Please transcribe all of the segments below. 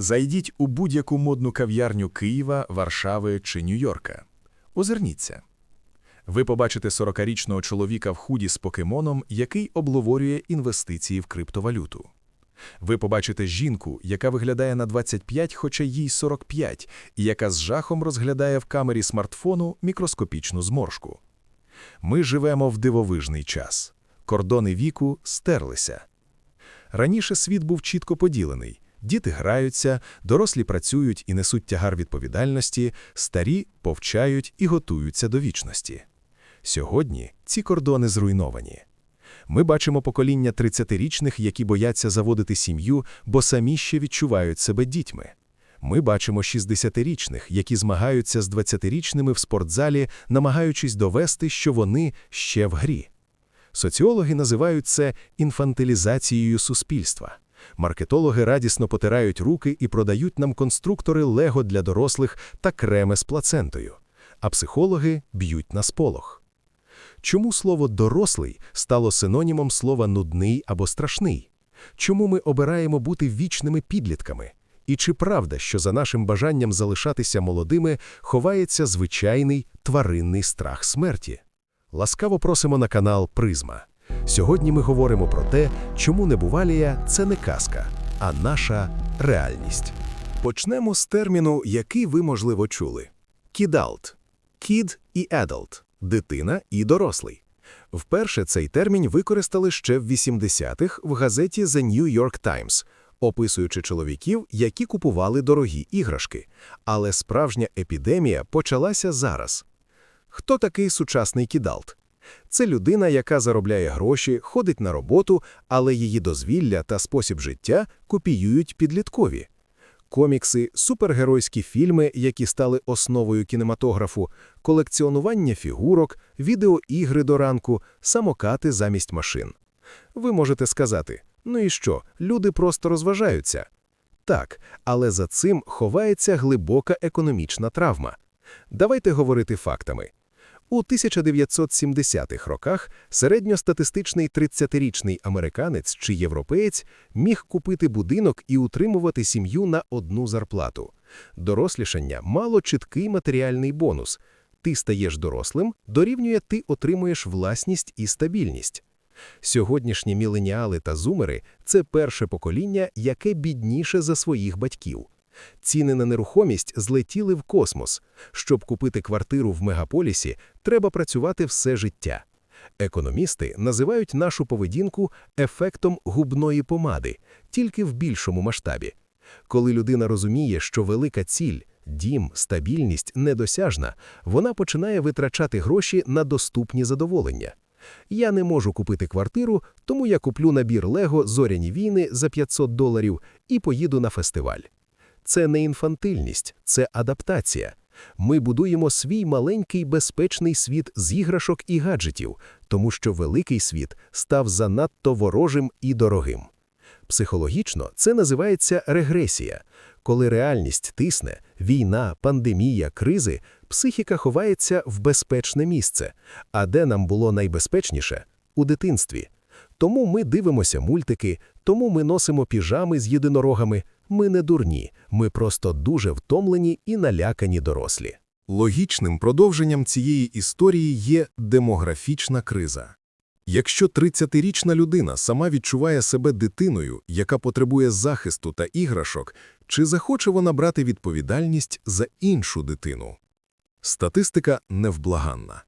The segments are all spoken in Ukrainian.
Зайдіть у будь-яку модну кав'ярню Києва, Варшави чи Нью-Йорка. Озирніться. Ви побачите 40-річного чоловіка в худі з покемоном, який обловорює інвестиції в криптовалюту. Ви побачите жінку, яка виглядає на 25, хоча їй 45, і яка з жахом розглядає в камері смартфону мікроскопічну зморшку. Ми живемо в дивовижний час. Кордони віку стерлися. Раніше світ був чітко поділений. Діти граються, дорослі працюють і несуть тягар відповідальності, старі повчають і готуються до вічності. Сьогодні ці кордони зруйновані. Ми бачимо покоління 30-річних, які бояться заводити сім'ю, бо самі ще відчувають себе дітьми. Ми бачимо 60-річних, які змагаються з 20-річними в спортзалі, намагаючись довести, що вони ще в грі. Соціологи називають це інфантилізацією суспільства. Маркетологи радісно потирають руки і продають нам конструктори лего для дорослих та креми з плацентою, а психологи б'ють на сполох. Чому слово дорослий стало синонімом слова нудний або страшний? Чому ми обираємо бути вічними підлітками? І чи правда, що за нашим бажанням залишатися молодими ховається звичайний тваринний страх смерті? Ласкаво просимо на канал Призма. Сьогодні ми говоримо про те, чому небувалія це не казка, а наша реальність. Почнемо з терміну, який ви, можливо, чули: кідалт, кід і adult – дитина і дорослий. Вперше цей термін використали ще в 80-х в газеті The New York Times, описуючи чоловіків, які купували дорогі іграшки. Але справжня епідемія почалася зараз. Хто такий сучасний кідалт? Це людина, яка заробляє гроші, ходить на роботу, але її дозвілля та спосіб життя копіюють підліткові. Комікси, супергеройські фільми, які стали основою кінематографу, колекціонування фігурок, відеоігри до ранку, самокати замість машин. Ви можете сказати, ну і що, люди просто розважаються. Так, але за цим ховається глибока економічна травма. Давайте говорити фактами. У 1970-х роках середньостатистичний 30-річний американець чи європеєць міг купити будинок і утримувати сім'ю на одну зарплату. Дорослішання мало чіткий матеріальний бонус. Ти стаєш дорослим, дорівнює ти отримуєш власність і стабільність. Сьогоднішні міленіали та зумери це перше покоління, яке бідніше за своїх батьків. Ціни на нерухомість злетіли в космос. Щоб купити квартиру в мегаполісі, треба працювати все життя. Економісти називають нашу поведінку ефектом губної помади, тільки в більшому масштабі. Коли людина розуміє, що велика ціль, дім, стабільність недосяжна, вона починає витрачати гроші на доступні задоволення. Я не можу купити квартиру, тому я куплю набір Лего Зоряні війни за 500 доларів і поїду на фестиваль. Це не інфантильність, це адаптація. Ми будуємо свій маленький безпечний світ з іграшок і гаджетів, тому що великий світ став занадто ворожим і дорогим. Психологічно це називається регресія. Коли реальність тисне, війна, пандемія, кризи, психіка ховається в безпечне місце. А де нам було найбезпечніше? У дитинстві. Тому ми дивимося мультики, тому ми носимо піжами з єдинорогами. Ми не дурні, ми просто дуже втомлені і налякані дорослі. Логічним продовженням цієї історії є демографічна криза. Якщо 30-річна людина сама відчуває себе дитиною, яка потребує захисту та іграшок, чи захоче вона брати відповідальність за іншу дитину? Статистика невблаганна.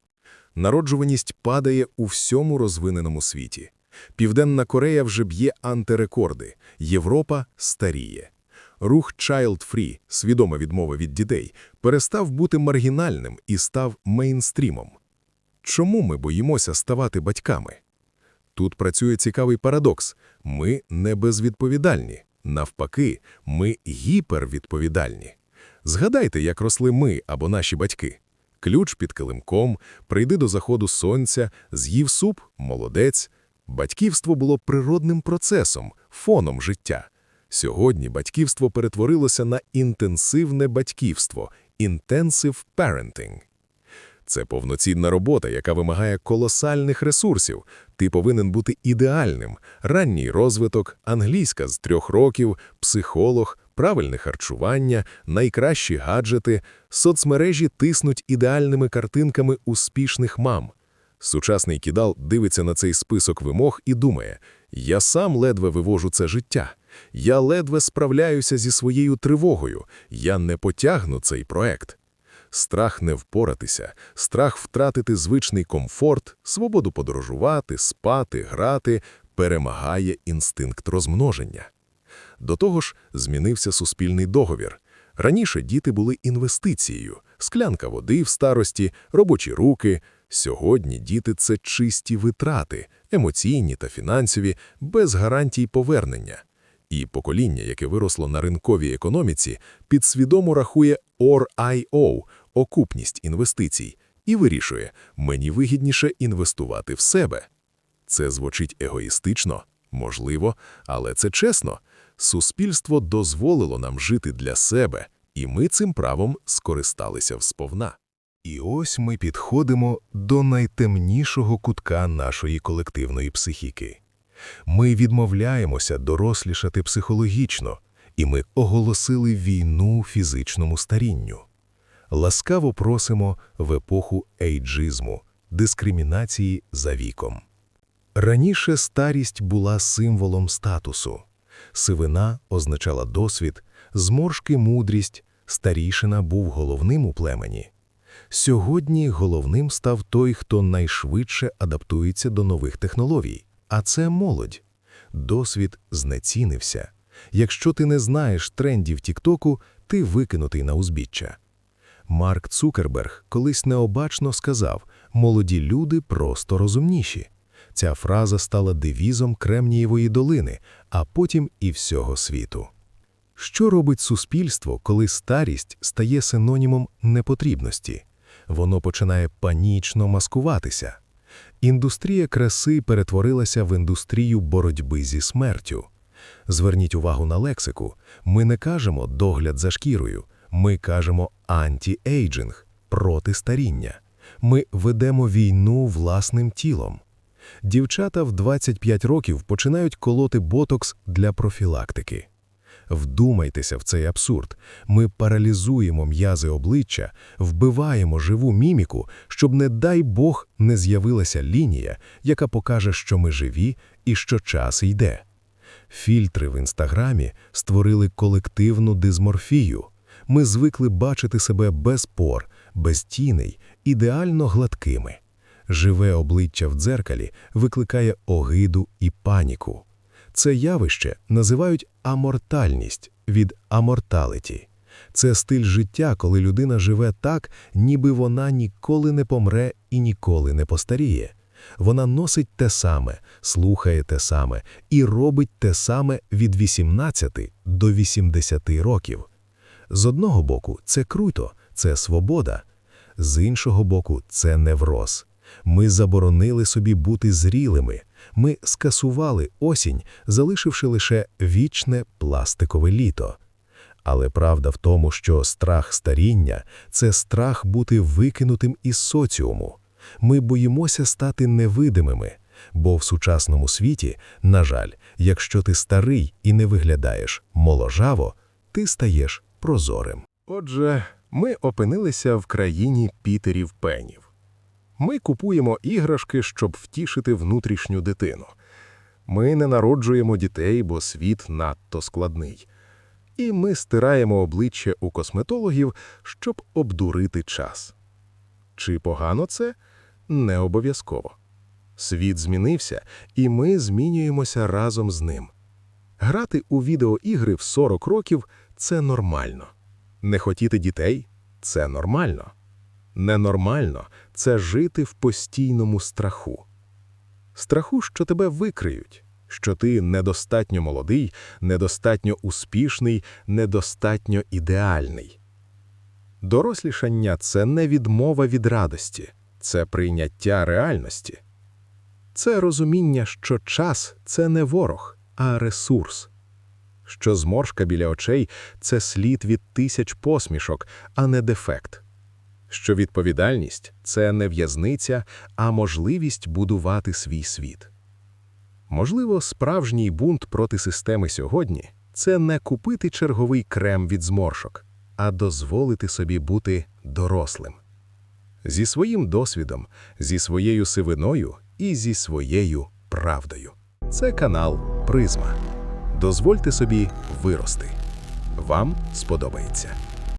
Народжуваність падає у всьому розвиненому світі. Південна Корея вже б'є антирекорди, Європа старіє. Рух Child Free, свідома відмова від дітей, перестав бути маргінальним і став мейнстрімом. Чому ми боїмося ставати батьками? Тут працює цікавий парадокс: ми не безвідповідальні, навпаки, ми гіпервідповідальні. Згадайте, як росли ми або наші батьки. Ключ під килимком, прийди до заходу сонця, з'їв суп, молодець. Батьківство було природним процесом, фоном життя. Сьогодні батьківство перетворилося на інтенсивне батьківство intensive parenting. Це повноцінна робота, яка вимагає колосальних ресурсів. Ти повинен бути ідеальним, ранній розвиток, англійська з трьох років, психолог, Правильне харчування, найкращі гаджети, соцмережі тиснуть ідеальними картинками успішних мам. Сучасний кидал дивиться на цей список вимог і думає, я сам ледве вивожу це життя, я ледве справляюся зі своєю тривогою, я не потягну цей проект. Страх не впоратися, страх втратити звичний комфорт, свободу подорожувати, спати, грати перемагає інстинкт розмноження. До того ж, змінився суспільний договір. Раніше діти були інвестицією, склянка води в старості, робочі руки. Сьогодні діти – це чисті витрати, емоційні та фінансові, без гарантій повернення. І покоління, яке виросло на ринковій економіці, підсвідомо рахує OR-IO – окупність інвестицій, і вирішує, мені вигідніше інвестувати в себе. Це звучить егоїстично, можливо, але це чесно. Суспільство дозволило нам жити для себе, і ми цим правом скористалися всповна. І ось ми підходимо до найтемнішого кутка нашої колективної психіки. Ми відмовляємося дорослішати психологічно, і ми оголосили війну фізичному старінню. Ласкаво просимо в епоху ейджизму, дискримінації за віком. Раніше старість була символом статусу. Сивина означала досвід, зморшки – мудрість, старішина був головним у племені. Сьогодні головним став той, хто найшвидше адаптується до нових технологій, а це молодь. Досвід знецінився. Якщо ти не знаєш трендів Тіктоку, ти викинутий на узбіччя. Марк Цукерберг колись необачно сказав «молоді люди просто розумніші». Ця фраза стала девізом Кремнієвої долини, а потім і всього світу. Що робить суспільство, коли старість стає синонімом непотрібності? Воно починає панічно маскуватися. Індустрія краси перетворилася в індустрію боротьби зі смертю. Зверніть увагу на лексику. Ми не кажемо «догляд за шкірою», ми кажемо «анті-ейджинг» – проти старіння. Ми ведемо війну власним тілом. Дівчата в 25 років починають колоти ботокс для профілактики. Вдумайтеся в цей абсурд. Ми паралізуємо м'язи обличчя, вбиваємо живу міміку, щоб, не дай Бог, не з'явилася лінія, яка покаже, що ми живі і що час йде. Фільтри в інстаграмі створили колективну дизморфію. Ми звикли бачити себе без пор, без тіней, ідеально гладкими. Живе обличчя в дзеркалі викликає огиду і паніку. Це явище називають амортальність від аморталіті. Це стиль життя, коли людина живе так, ніби вона ніколи не помре і ніколи не постаріє. Вона носить те саме, слухає те саме і робить те саме від 18 до 80 років. З одного боку, це круто, це свобода, з іншого боку, це невроз. Ми заборонили собі бути зрілими, ми скасували осінь, залишивши лише вічне пластикове літо. Але правда в тому, що страх старіння це страх бути викинутим із соціуму. Ми боїмося стати невидимими, бо в сучасному світі, на жаль, якщо ти старий і не виглядаєш моложаво, ти стаєш прозорим. Отже, ми опинилися в країні Пітерів Пенів. Ми купуємо іграшки, щоб втішити внутрішню дитину. Ми не народжуємо дітей, бо світ надто складний. І ми стираємо обличчя у косметологів, щоб обдурити час. Чи погано це? Не обов'язково. Світ змінився, і ми змінюємося разом з ним. Грати у відеоігри в 40 років це нормально. Не хотіти дітей це нормально. Ненормально це жити в постійному страху. Страху, що тебе викриють, що ти недостатньо молодий, недостатньо успішний, недостатньо ідеальний. Дорослішання це не відмова від радості, це прийняття реальності. Це розуміння, що час це не ворог, а ресурс, що зморшка біля очей це слід від тисяч посмішок, а не дефект що відповідальність це не в'язниця, а можливість будувати свій світ. Можливо, справжній бунт проти системи сьогодні це не купити черговий крем від зморшок, а дозволити собі бути дорослим. Зі своїм досвідом, зі своєю сивиною і зі своєю правдою. Це канал Призма. Дозвольте собі вирости. Вам сподобається.